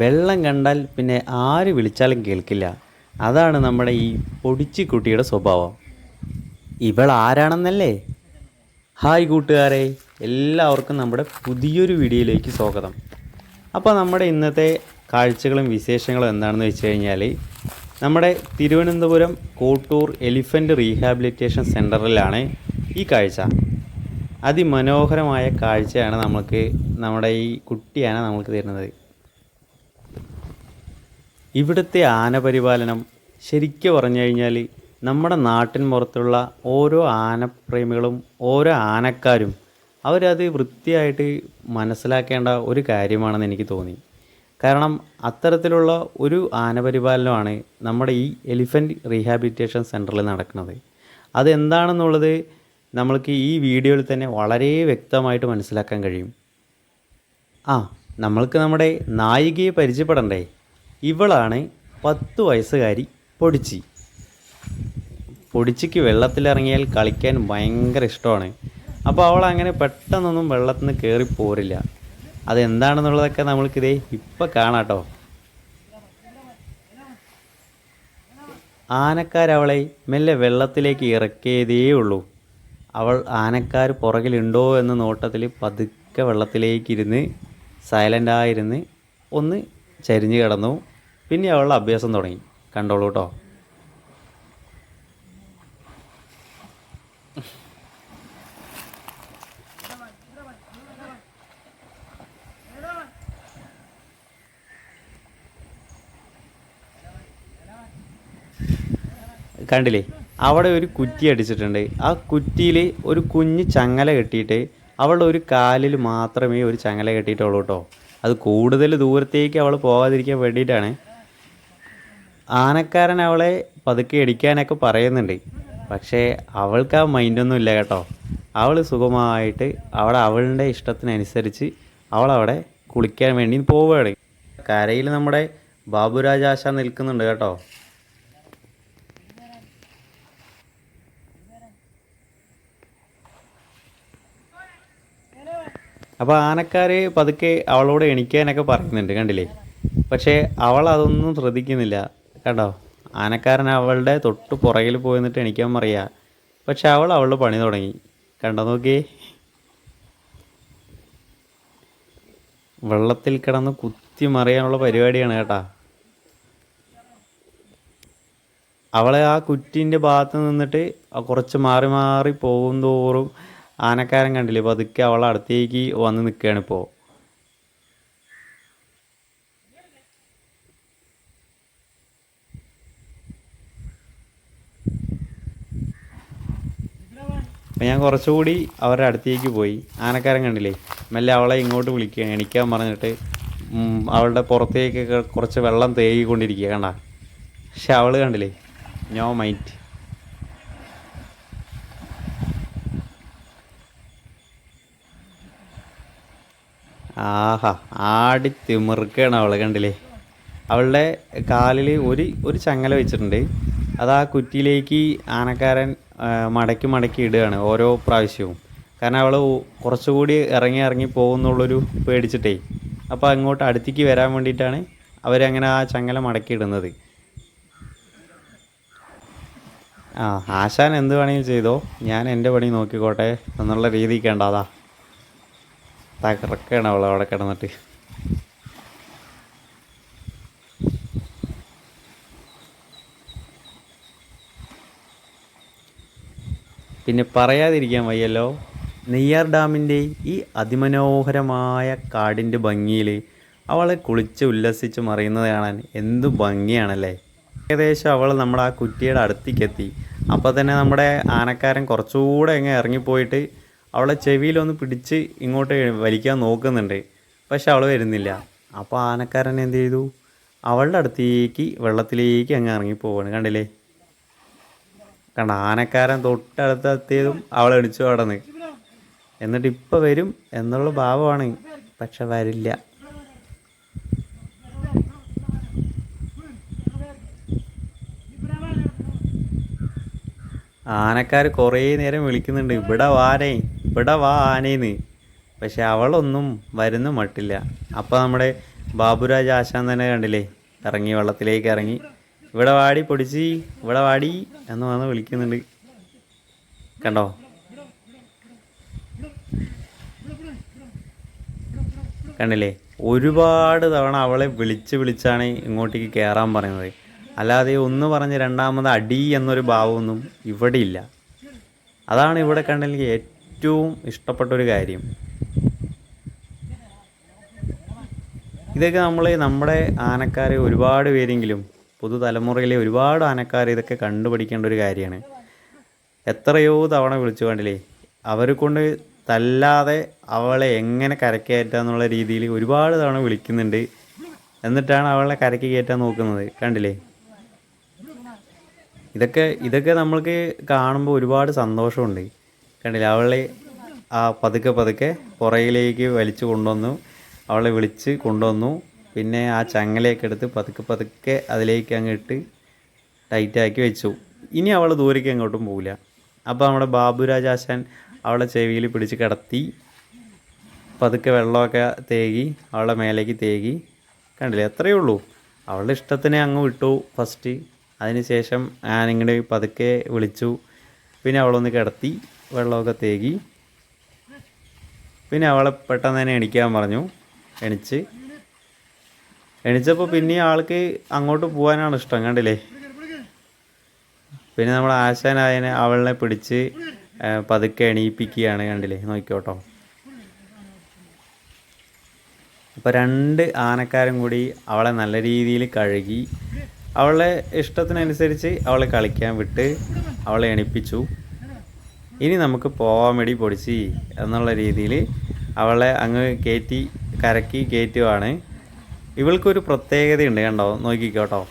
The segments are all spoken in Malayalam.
വെള്ളം കണ്ടാൽ പിന്നെ ആര് വിളിച്ചാലും കേൾക്കില്ല. അതാണ് നമ്മുടെ ഈ പൊടിച്ചിക്കുട്ടിയുടെ സ്വഭാവം. ഇവൾ ആരാണെന്നല്ലേ? ഹായ് കൂട്ടുകാരെ എല്ലാവർക്കും നമ്മുടെ പുതിയൊരു വീഡിയോയിലേക്ക് സ്വാഗതം. അപ്പോൾ നമ്മുടെ ഇന്നത്തെ കാഴ്ചകളും വിശേഷങ്ങളും എന്താണെന്ന് വെച്ച് കഴിഞ്ഞാൽ നമ്മുടെ തിരുവനന്തപുരം കോട്ടൂർ എലിഫന്റ് റീഹാബിലിറ്റേഷൻ സെന്ററിലാണ് ഈ കാഴ്ച. അതിമനോഹരമായ കാഴ്ചയാണ് നമ്മൾക്ക് നമ്മുടെ ഈ കുട്ടിയാണ് നമ്മൾക്ക് തരുന്നത്. ഇവിടുത്തെ ആനപരിപാലനം ശരിക്കും പറഞ്ഞു കഴിഞ്ഞാൽ നമ്മുടെ നാട്ടിൻ പുറത്തുള്ള ഓരോ ആനപ്രേമികളും ഓരോ ആനക്കാരും അവരത് വൃത്തിയായിട്ട് മനസ്സിലാക്കേണ്ട ഒരു കാര്യമാണെന്ന് എനിക്ക് തോന്നി. കാരണം അത്തരത്തിലുള്ള ഒരു ആനപരിപാലനമാണ് നമ്മുടെ ഈ എലിഫന്റ് റീഹാബിലിറ്റേഷൻ സെന്ററിൽ നടക്കുന്നത്. അതെന്താണെന്നുള്ളത് നമ്മൾക്ക് ഈ വീഡിയോയിൽ തന്നെ വളരെ വ്യക്തമായിട്ട് മനസ്സിലാക്കാൻ കഴിയും. ആ നമ്മൾക്ക് നമ്മുടെ നായികയെ പരിചയപ്പെടണ്ടേ? ഇവളാണ് പത്ത് വയസ്സുകാരി പൊടിച്ചി. പൊടിച്ചിക്ക് വെള്ളത്തിലിറങ്ങിയാൽ കളിക്കാൻ ഭയങ്കര ഇഷ്ടമാണ്. അപ്പോൾ അവൾ അങ്ങനെ പെട്ടെന്നൊന്നും വെള്ളത്തിൽ നിന്ന് കയറി പോരില്ല. അതെന്താണെന്നുള്ളതൊക്കെ നമ്മൾക്കിതേ ഇപ്പം കാണാട്ടോ. ആനക്കാരവളെ മെല്ലെ വെള്ളത്തിലേക്ക് ഇറക്കിയതേ ഉള്ളൂ. അവൾ ആനക്കാർ പുറകിലുണ്ടോ എന്ന നോട്ടത്തിൽ പതുക്കെ വെള്ളത്തിലേക്കിരുന്ന് സൈലന്റായിരുന്ന് ഒന്ന് ചരിഞ്ഞ് കിടന്നു. പിന്നെ അവളുടെ അഭ്യാസം തുടങ്ങി. കണ്ടോളൂ കേട്ടോ കണ്ടില്ലേ? അവിടെ ഒരു കുറ്റി അടിച്ചിട്ടുണ്ട്. ആ കുറ്റിയിൽ ഒരു കുഞ്ഞ് ചങ്ങല കെട്ടിയിട്ട് അവളുടെ ഒരു കാലിൽ മാത്രമേ ഒരു ചങ്ങല കെട്ടിയിട്ടുള്ളൂ കേട്ടോ അത് കൂടുതൽ ദൂരത്തേക്ക് അവൾ പോകാതിരിക്കാൻ വേണ്ടിയിട്ടാണ് ആനക്കാരൻ അവളെ പതുക്കെ അടിക്കാനൊക്കെ പറയുന്നുണ്ട്. പക്ഷേ അവൾക്ക് ആ മൈൻഡൊന്നും ഇല്ല കേട്ടോ. അവൾ സുഖമായിട്ട് അവിടെ അവളുടെ ഇഷ്ടത്തിനനുസരിച്ച് അവളവിടെ കുളിക്കാൻ വേണ്ടി പോവുകയാണ്. കരയിൽ നമ്മുടെ ബാബുരാജാശ നിൽക്കുന്നുണ്ട് കേട്ടോ. അപ്പോൾ ആനക്കാർ പതുക്കെ അവളോട് എണിക്കാനൊക്കെ പറയുന്നുണ്ട് കണ്ടില്ലേ? പക്ഷേ അവൾ അതൊന്നും ശ്രദ്ധിക്കുന്നില്ല. കണ്ടോ ആനക്കാരൻ അവളുടെ തൊട്ട് പുറകിൽ പോയി നിന്നിട്ട് എണിക്കാൻ പറയാ പക്ഷെ അവൾ അവളുടെ പണി തുടങ്ങി. കണ്ടോ നോക്കി വെള്ളത്തിൽ കിടന്ന് കുത്തി മറിയാനുള്ള പരിപാടിയാണ് കേട്ടാ. അവളെ ആ കുറ്റിന്റെ ഭാഗത്ത് നിന്നിട്ട് കുറച്ച് മാറി മാറി പോകും തോറും ആനക്കാരൻ കണ്ടില്ലേ പതുക്കെ അവളെ അടുത്തേക്ക് വന്ന് നിൽക്കുകയാണ് ഇപ്പോൾ. അപ്പം ഞാൻ കുറച്ചുകൂടി അവരുടെ അടുത്തേക്ക് പോയി. ആനക്കാരൻ കണ്ടില്ലേ? മെല്ലെ അവളെ ഇങ്ങോട്ട് വിളിക്കുകയാണ്. എണിക്കാൻ പറഞ്ഞിട്ട് അവളുടെ പുറത്തേക്കൊക്കെ കുറച്ച് വെള്ളം തേകിക്കൊണ്ടിരിക്കുക കണ്ട? പക്ഷെ അവൾ കണ്ടില്ലേ? നോ മൈറ്റ് ആഹാ ആടി തിമിർക്കുകയാണ് അവൾ കണ്ടില്ലേ? അവളുടെ കാലിൽ ഒരു ഒരു ചങ്ങല വെച്ചിട്ടുണ്ട്. അത് ആ കുറ്റിയിലേക്ക് ആനക്കാരൻ മടക്കി മടക്കി ഇടുകയാണ് ഓരോ പ്രാവശ്യവും. കാരണം അവൾ കുറച്ചുകൂടി ഇറങ്ങി ഇറങ്ങി പോകുന്നുള്ളൊരു പേടിച്ചിട്ടേ. അപ്പോൾ അങ്ങോട്ട് അടുത്തേക്ക് വരാൻ വേണ്ടിയിട്ടാണ് അവരങ്ങനെ ആ ചങ്ങല മടക്കി ഇടുന്നത്. ആ ആശാൻ എന്ത് വേണമെങ്കിലും ചെയ്തോ ഞാൻ എന്റെ പണി നോക്കിക്കോട്ടെ എന്നുള്ള രീതിക്ക് വേണ്ടാതാ തകർക്കാണ് അവൾ അവിടെ കിടന്നിട്ട്. പിന്നെ പറയാതിരിക്കാൻ വയ്യല്ലോ. നെയ്യാർ ഡാമിന്റെ ഈ അതിമനോഹരമായ കാടിന്റെ ഭംഗിയിൽ അവളെ കുളിച്ച് ഉല്ലസിച്ച് മറിയുന്നത് കാണാൻ എന്ത് ഭംഗിയാണല്ലേ. ഏകദേശം അവൾ നമ്മുടെ ആ കുറ്റിയുടെ അടുത്തേക്കെത്തി. അപ്പോൾ തന്നെ നമ്മുടെ ആനക്കാരൻ കുറച്ചുകൂടെ അങ്ങ് ഇറങ്ങിപ്പോയിട്ട് അവളെ ചെവിയിലൊന്ന് പിടിച്ച് ഇങ്ങോട്ട് വലിക്കാൻ നോക്കുന്നുണ്ട്. പക്ഷെ അവൾ വരുന്നില്ല. അപ്പോൾ ആനക്കാരൻ എന്ത് ചെയ്തു? അവളുടെ അടുത്തേക്ക് വെള്ളത്തിലേക്ക് അങ്ങ് ഇറങ്ങിപ്പോവാണ്. കണ്ടില്ലേ? കണ്ട ആനക്കാരൻ തൊട്ടടുത്തെത്തിയതും അവൾ എണിച്ചു കടന്ന് എന്നിട്ട് ഇപ്പം വരും എന്നുള്ള ഭാവമാണ്. പക്ഷെ വരില്ല. ആനക്കാർ കുറേ നേരം വിളിക്കുന്നുണ്ട്. ഇവിടെ വാനേ ഇവിടെ വാ ആനേന്ന്. പക്ഷെ അവളൊന്നും വരുന്ന മട്ടില്ല. അപ്പോൾ നമ്മുടെ ബാബുരാജ് ആശാൻ തന്നെ കണ്ടില്ലേ? ഇറങ്ങി വെള്ളത്തിലേക്ക് ഇറങ്ങി. ഇവിടെ വാടി പൊടിച്ച് ഇവിടെ വാടി എന്ന് വന്ന് വിളിക്കുന്നുണ്ട്. കണ്ടോ? കണ്ടില്ലേ? ഒരുപാട് തവണ അവളെ വിളിച്ച് വിളിച്ചാണ് ഇങ്ങോട്ടേക്ക് കയറാൻ പറയുന്നത്. അല്ലാതെ ഒന്ന് പറഞ്ഞ് രണ്ടാമത് അടി എന്നൊരു ഭാവമൊന്നും ഇവിടെ ഇല്ല. അതാണ് ഇവിടെ കണ്ടെങ്കിൽ ഏറ്റവും ഇഷ്ടപ്പെട്ട ഒരു കാര്യം. ഇതൊക്കെ നമ്മൾ നമ്മുടെ ആനക്കാരെ ഒരുപാട് പേരെങ്കിലും പുതുതലമുറയിലെ ഒരുപാട് ആനക്കാർ ഇതൊക്കെ കണ്ടുപിടിക്കേണ്ട ഒരു കാര്യമാണ്. എത്രയോ തവണ വിളിച്ചു കണ്ടില്ലേ അവരെ കൊണ്ട് തല്ലാതെ അവളെ എങ്ങനെ കരക്ക് കയറ്റുക എന്നുള്ള രീതിയിൽ ഒരുപാട് തവണ വിളിക്കുന്നുണ്ട്. എന്നിട്ടാണ് അവളെ കരക്ക് കയറ്റാൻ നോക്കുന്നത്. കണ്ടില്ലേ? ഇതൊക്കെ ഇതൊക്കെ നമ്മൾക്ക് കാണുമ്പോൾ ഒരുപാട് സന്തോഷമുണ്ട്. കണ്ടില്ലേ? അവളെ ആ പതുക്കെ പതുക്കെ പുറയിലേക്ക് വലിച്ചു കൊണ്ടുവന്നു. അവളെ വിളിച്ച് കൊണ്ടുവന്നു. പിന്നെ ആ ചങ്ങലയൊക്കെ എടുത്ത് പതുക്കെ പതുക്കെ അതിലേക്ക് അങ്ങ് ഇട്ട് ടൈറ്റാക്കി വെച്ചു. ഇനി അവൾ ദൂരേക്ക് എങ്ങോട്ടും പോകില്ല അപ്പോൾ നമ്മുടെ ബാബുരാജ് ആശാൻ അവളെ ചെവിയിൽ പിടിച്ച് കിടത്തി പതുക്കെ വെള്ളമൊക്കെ തേകി അവളെ മേലേക്ക് തേകി കണ്ടില്ലേ? അത്രയേ ഉള്ളൂ. അവളുടെ ഇഷ്ടത്തിനെ അങ്ങ് വിട്ടു ഫസ്റ്റ് അതിനുശേഷം ഞാൻ ഇങ്ങോട്ട് പതുക്കെ വിളിച്ചു. പിന്നെ അവളൊന്ന് കിടത്തി വെള്ളമൊക്കെ തേകി. പിന്നെ അവളെ പെട്ടെന്ന് തന്നെ എണിക്കാൻ പറഞ്ഞു. എണിച്ച് എണിച്ചപ്പോൾ പിന്നെ ആൾക്ക് അങ്ങോട്ട് പോകാനാണ് ഇഷ്ടം കണ്ടില്ലേ? പിന്നെ നമ്മൾ ആശാനായനെ അവളിനെ പിടിച്ച് പതുക്കെ എണീപ്പിക്കുകയാണ് കണ്ടില്ലേ? നോക്കിക്കോട്ടോ. അപ്പോൾ രണ്ട് ആനക്കാരും കൂടി അവളെ നല്ല രീതിയിൽ കഴുകി അവളെ ഇഷ്ടത്തിനനുസരിച്ച് അവളെ കളിക്കാൻ വിട്ട് അവളെ എണിപ്പിച്ചു. ഇനി നമുക്ക് പോവാൻ വേണ്ടി പൊടിച്ച് എന്നുള്ള രീതിയിൽ അവളെ അങ്ങ് കയറ്റി കരക്കി കയറ്റുവാണ് ഇവൾക്കൊരു പ്രത്യേകതയുണ്ട് കണ്ടോ? നോക്കിക്കോട്ടോ.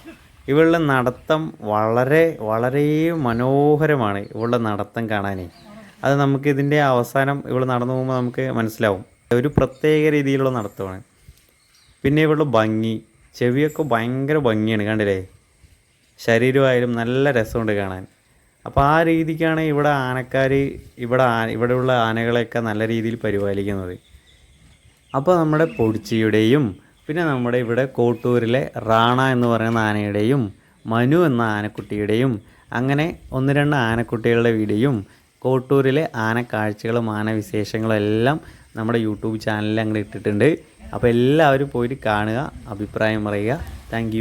ഇവളുടെ നടത്തം വളരെ വളരെ മനോഹരമാണ് ഇവളുടെ നടത്തം കാണാനേ. അത് നമുക്ക് ഇതിന്റെ അവസാനം ഇവൾ നടന്നു പോകുമ്പോൾ നമുക്ക് മനസ്സിലാവും. ഒരു പ്രത്യേക രീതിയിലുള്ള നടത്തമാണ്. പിന്നെ ഇവളുടെ ഭംഗി. ചെവിയൊക്കെ ഭയങ്കര ഭംഗിയാണ് കണ്ടില്ലേ? ശരീരമായാലും നല്ല രസമുണ്ട് കാണാൻ. അപ്പോൾ ആ രീതിക്കാണ് ഇവിടെ ആനക്കാർ ഇവിടെ ഇവിടെയുള്ള ആനകളെയൊക്കെ നല്ല രീതിയിൽ പരിപാലിക്കുന്നത്. അപ്പോൾ നമ്മുടെ പൊടിച്ചിയുടെയും പിന്നെ നമ്മുടെ ഇവിടെ കോട്ടൂരിലെ റാണ എന്ന് പറയുന്ന ആനയുടെയും മനു എന്ന ആനക്കുട്ടിയുടെയും അങ്ങനെ ഒന്ന് രണ്ട് ആനക്കുട്ടികളുടെ വീഡിയോയും കോട്ടൂരിലെ ആനക്കാഴ്ചകളും ആനവിശേഷങ്ങളും എല്ലാം നമ്മുടെ യൂട്യൂബ് ചാനലിൽ അങ്ങോട്ട് ഇട്ടിട്ടുണ്ട്. അപ്പോൾ എല്ലാവരും പോയിട്ട് കാണുക അഭിപ്രായം പറയുക. താങ്ക്